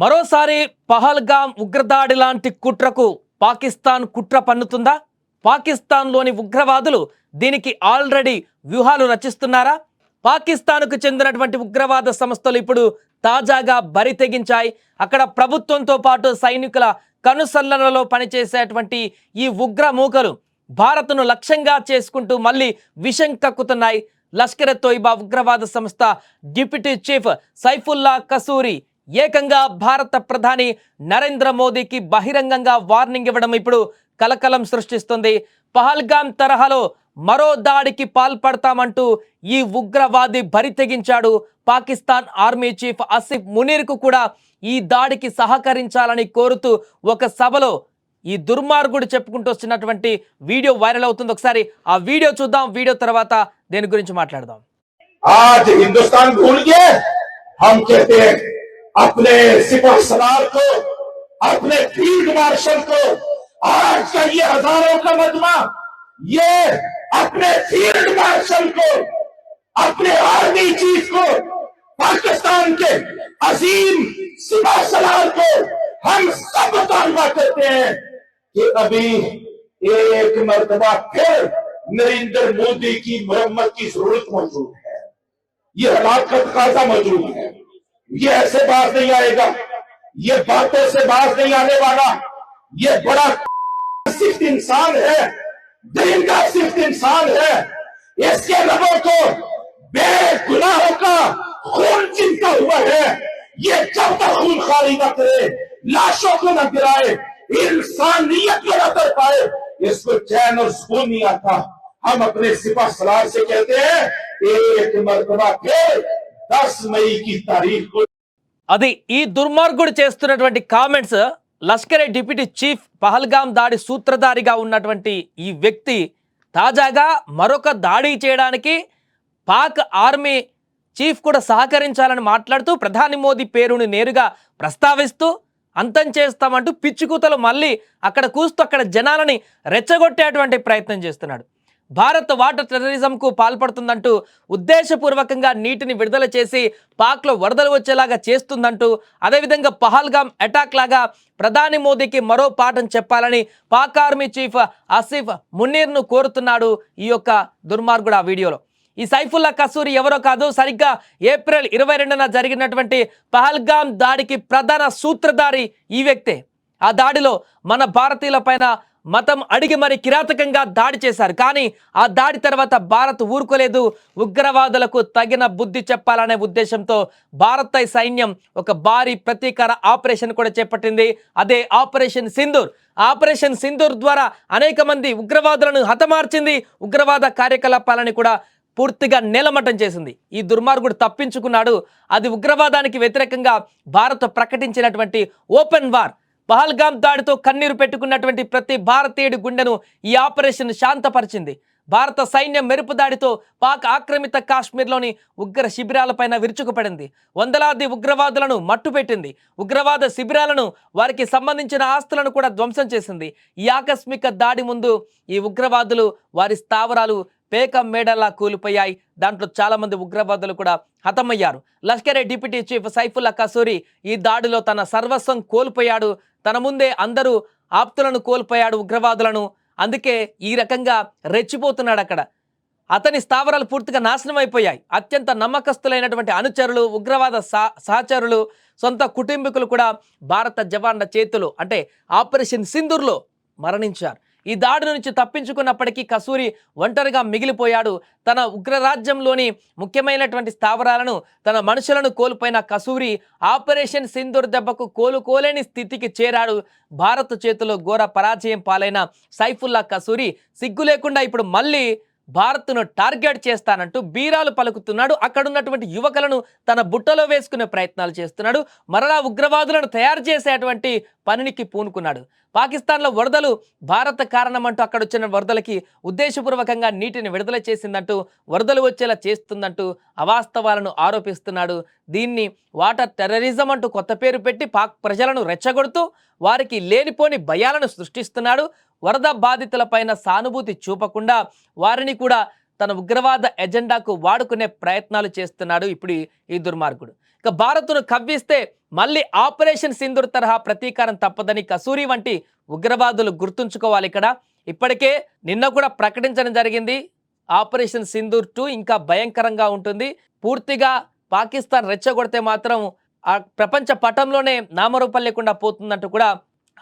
మరోసారి పహల్గామ్ ఉగ్రదాడి లాంటి కుట్రకు పాకిస్తాన్ కుట్ర పన్నుతుందా? పాకిస్తాన్లోని ఉగ్రవాదులు దీనికి ఆల్రెడీ వ్యూహాలు రచిస్తున్నారా? పాకిస్తాన్కు చెందినటువంటి ఉగ్రవాద సంస్థలు ఇప్పుడు తాజాగా బరి తెగించాయి. అక్కడ ప్రభుత్వంతో పాటు సైనికుల కనుసల్లనలో పనిచేసేటువంటి ఈ ఉగ్ర మూకలు భారత్ను లక్ష్యంగా చేసుకుంటూ మళ్ళీ విషం కక్కుతున్నాయి. లష్కర్ తోయిబా ఉగ్రవాద సంస్థ డిప్యూటీ చీఫ్ సైఫుల్లా కసూరి ఏకంగా భారత ప్రధాని నరేంద్ర మోదీకి బహిరంగంగా వార్నింగ్ ఇవ్వడం ఇప్పుడు కలకలం సృష్టిస్తుంది పహల్గామ్ తరహాలో మరో దాడికి పాల్పడతామంటూ ఈ ఉగ్రవాది బరి తెగించాడు పాకిస్తాన్ ఆర్మీ చీఫ్ అసిఫ్ మునీర్కు కూడా ఈ దాడికి సహకరించాలని కోరుతూ ఒక సభలో ఈ దుర్మార్గుడు చెప్పుకుంటూ వస్తున్నటువంటి వీడియో వైరల్ అవుతుంది ఒకసారి ఆ వీడియో చూద్దాం వీడియో తర్వాత దేని గురించి మాట్లాడదాం आज हिंदुस्तान भूल गए हम कहते हैं اپنے سپاہ سلار کو، اپنے فیلڈ مارشل کو آج کا یہ ہزاروں کا مجمع، یہ اپنے فیلڈ مارشل کو، اپنے آرمی چیف کو، پاکستان کے عظیم سپاہ سلار کو ہم سب مطالبہ کرتے ہیں کہ ابھی ایک مرتبہ پھر نریندر مودی کی مرمت کی ضرورت موجود ہے۔ یہ حالات کا موجود ہے۔ ये ऐसे बात नहीं आएगा। ये बातों से बात नहीं आने वाला। ये बड़ा सिर्फ़ इंसान है। दिन का सिर्फ़ इंसान है। इसके रबों को बेगुनाहों का खून चिंता हुआ है। ये जब तक खून खाली न करे, लाशों को न गिराए, इंसानियत को न कर पाए, इसको चैन और सुकून नहीं आता। हम अपने सिपा सलार से कहते हैं, एक मरतबा फिर అది ఈ దుర్మార్గుడు చేస్తున్నటువంటి comments Lashkar-e deputy chief Pahalgam దాడి సూత్రధారిగా ఉన్నటువంటి ఈ వ్యక్తి తాజాగా మరొక దాడి చేయడానికి పాక్ ఆర్మీ చీఫ్ కూడా సహకరించాలని మాట్లాడుతూ ప్రధాని మోదీ పేరుని నేరుగా ప్రస్తావిస్తూ అంతం చేస్తామంటూ పిచ్చుకూతలు మళ్ళీ అక్కడ కూస్తూ అక్కడ జనాలని రెచ్చగొట్టేటువంటి ప్రయత్నం చేస్తున్నాడు. భారత్ వాటర్ టెర్రరిజంకు పాల్పడుతుందంటూ ఉద్దేశపూర్వకంగా నీటిని విడుదల చేసి పాక్లో వరదలు వచ్చేలాగా చేస్తుందంటూ అదేవిధంగా పహల్గామ్ అటాక్ లాగా ప్రధాని మోదీకి మరో పాఠం చెప్పాలని పాక్ ఆర్మీ చీఫ్ ఆసిఫ్ మున్నీర్ను కోరుతున్నాడు ఈ యొక్క దుర్మార్గుడు ఆ వీడియోలో. ఈ సైఫుల్లా కసూరి ఎవరో కాదు సరిగ్గా ఏప్రిల్ ఇరవై రెండున జరిగినటువంటి పహల్గామ్ దాడికి ప్రధాన సూత్రధారి ఈ వ్యక్తే. ఆ దాడిలో మన భారతీయుల పైన మతం అడిగి మరి కిరాతకంగా దాడి చేశారు. కానీ ఆ దాడి తర్వాత భారత్ ఊరుకోలేదు. ఉగ్రవాదులకు తగిన బుద్ధి చెప్పాలనే ఉద్దేశంతో భారత సైన్యం ఒక భారీ ప్రతీకార ఆపరేషన్ కూడా చేపట్టింది. అదే ఆపరేషన్ సింధూర్. ఆపరేషన్ సింధూర్ ద్వారా అనేక మంది ఉగ్రవాదులను హతమార్చింది. ఉగ్రవాద కార్యకలాపాలని కూడా పూర్తిగా నేలమట్టం చేసింది. ఈ దుర్మార్గుడు తప్పించుకున్నాడు. అది ఉగ్రవాదానికి వ్యతిరేకంగా భారత్ ప్రకటించినటువంటి ఓపెన్ వార్. పహల్గాం దాడితో కన్నీరు పెట్టుకున్నటువంటి ప్రతి భారతీయుడి గుండెను ఈ ఆపరేషన్ శాంతపరిచింది. భారత సైన్యం మెరుపు దాడితో పాక్ ఆక్రమిత కాశ్మీర్లోని ఉగ్ర శిబిరాలపైన విరుచుకుపడింది. వందలాది ఉగ్రవాదులను మట్టుపెట్టింది. ఉగ్రవాద శిబిరాలను వారికి సంబంధించిన ఆస్తులను కూడా ధ్వంసం చేసింది. ఈ ఆకస్మిక దాడి ముందు ఈ ఉగ్రవాదులు వారి స్థావరాలు పేక మేడల్లా కూలిపోయాయి. దాంట్లో చాలా మంది ఉగ్రవాదులు కూడా హతమయ్యారు. లష్కరే డిప్యూటీ చీఫ్ సైఫుల్లా కసూరి ఈ దాడిలో తన సర్వస్వం కోల్పోయాడు తన ముందే అందరూ ఆప్తులను కోల్పోయాడు ఉగ్రవాదులను. అందుకే ఈ రకంగా రెచ్చిపోతున్నాడు అక్కడ. అతని స్థావరాలు పూర్తిగా నాశనం అయిపోయాయి. అత్యంత నమ్మకస్తులైనటువంటి అనుచరులు ఉగ్రవాద సహ సహచరులు సొంత కుటుంబీకులు కూడా భారత జవాన్ల చేతులు అంటే ఆపరేషన్ సింధూర్లో మరణించారు. ఈ దాడి నుంచి తప్పించుకున్నప్పటికీ కసూరి ఒంటరిగా మిగిలిపోయాడు. తన ఉగ్రరాజ్యంలోని ముఖ్యమైనటువంటి స్థావరాలను తన మనుషులను కోల్పోయిన కసూరి ఆపరేషన్ సింధూర్ దెబ్బకు కోలుకోలేని స్థితికి చేరాడు. భారత్ చేతిలో ఘోర పరాజయం పాలైన సైఫుల్లా కసూరి సిగ్గు లేకుండా ఇప్పుడు మళ్ళీ భారత్ను టార్గెట్ చేస్తానంటూ బీరాలు పలుకుతున్నాడు. అక్కడున్నటువంటి యువకులను తన బుట్టలో వేసుకునే ప్రయత్నాలు చేస్తున్నాడు. మరలా ఉగ్రవాదులను తయారు చేసేటువంటి పనికి పూనుకున్నాడు. పాకిస్తాన్లో వరదలు భారత కారణమంటూ అక్కడ వచ్చిన వరదలకి ఉద్దేశపూర్వకంగా నీటిని విడుదల చేసిందంటూ వరదలు వచ్చేలా చేస్తుందంటూ అవాస్తవాలను ఆరోపిస్తున్నాడు. దీన్ని వాటర్ టెర్రరిజం అంటూ కొత్త పేరు పెట్టి పాక్ ప్రజలను రెచ్చగొడుతూ వారికి లేనిపోని భయాలను సృష్టిస్తున్నాడు. వరద బాధితులపైన సానుభూతి చూపకుండా వారిని కూడా తన ఉగ్రవాద ఎజెండాకు వాడుకునే ప్రయత్నాలు చేస్తున్నాడు ఇప్పుడు ఈ- దుర్మార్గుడు. ఇక భారత్ను కవ్విస్తే మళ్ళీ ఆపరేషన్ సింధూర్ తరహా ప్రతీకారం తప్పదని కసూరి వంటి ఉగ్రవాదులు గుర్తుంచుకోవాలి ఇక్కడ. ఇప్పటికే నిన్న కూడా ప్రకటించడం జరిగింది. ఆపరేషన్ సింధూర్ టూ ఇంకా భయంకరంగా ఉంటుంది. పూర్తిగా పాకిస్తాన్ రెచ్చగొడితే మాత్రం ఆ ప్రపంచ పటంలోనే నామరూపం లేకుండా పోతుందంటూ కూడా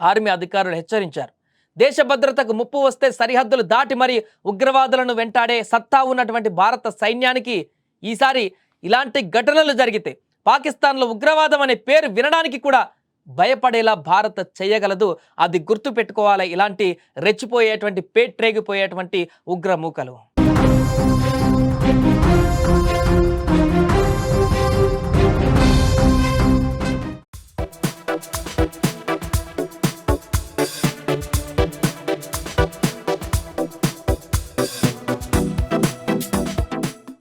ఆర్మీ అధికారులు హెచ్చరించారు. దేశ భద్రతకు ముప్పు వస్తే సరిహద్దులు దాటి మరి ఉగ్రవాదులను వెంటాడే సత్తా ఉన్నటువంటి భారత సైన్యానికి ఈసారి ఇలాంటి ఘటనలు జరిగితే పాకిస్తాన్లో ఉగ్రవాదం అనే పేరు వినడానికి కూడా భయపడేలా భారత్ చేయగలదు. అది గుర్తు పెట్టుకోవాలి. ఇలాంటి రెచ్చిపోయేటువంటి పేట్రేగిపోయేటువంటి ఉగ్రమూకలు